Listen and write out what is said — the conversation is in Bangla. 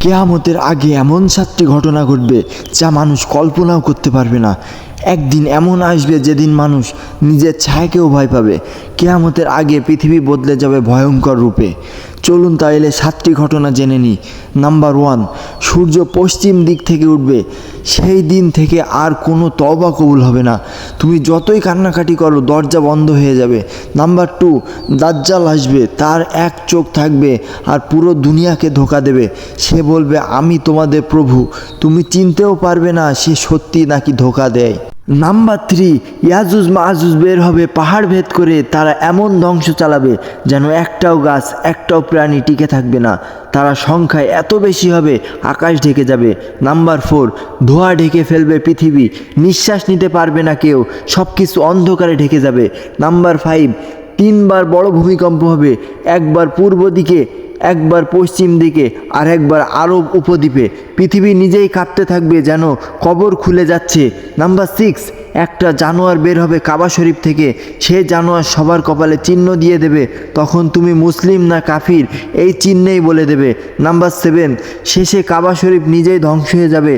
কেয়ামতের আগে এমন সাতটি ঘটনা ঘটবে যা মানুষ কল্পনাও করতে পারবে না। একদিন এমন আসবে যেদিন মানুষ নিজের ছায়াকেও ভয় পাবে। কেয়ামতের আগে পৃথিবী বদলে যাবে ভয়ঙ্কর রূপে। চলুন তাইলে সাতটি ঘটনা জেনে নিই। নাম্বার ওয়ান সূর্য পশ্চিম দিক থেকে উঠবে। সেই দিন থেকে আর কোনো তবা কবুল হবে না। তুমি যতই কান্নাকাটি করো, দরজা বন্ধ হয়ে যাবে। নাম্বার টু দাজ্জাল আসবে, তার এক চোখ থাকবে আর পুরো দুনিয়াকে ধোকা দেবে। সে বলবে, আমি তোমাদের প্রভু। তুমি চিনতেও পারবে না সে সত্যি নাকি ধোকা দেয়। নাম্বার থ্রি ইয়াজুজ মাহাজুজ বের হবে পাহাড় ভেদ করে তারা এমন ধ্বংস চালাবে যেন একটাও গাছ, একটাও প্রাণী টিকে থাকবে না। তারা সংখ্যায় এত বেশি হবে, আকাশ ঢেকে যাবে। নাম্বার ফোর ধোঁয়া ঢেকে ফেলবে পৃথিবী। নিঃশ্বাস নিতে পারবে না কেউ সব কিছু অন্ধকারে ঢেকে যাবে। নাম্বার ফাইভ তিনবার বড় ভূমিকম্প হবে, একবার পূর্ব দিকে একবার পশ্চিম দিকে আর একবার আরব উপদ্বীপে। পৃথিবী নিজেই কাঁপতে থাকবে যেন কবর খুলে যাচ্ছে। নাম্বার সিক্স একটা জানোয়ার বের হবে কাবা শরীফ থেকে। সে জানোয়ার সবার কপালে চিহ্ন দিয়ে দেবে। তখন তুমি মুসলিম না কাফির, এই চিহ্নেই বলে দেবে। নাম্বার সেভেন শেষে কাবা শরীফ নিজেই ধ্বংস হয়ে যাবে।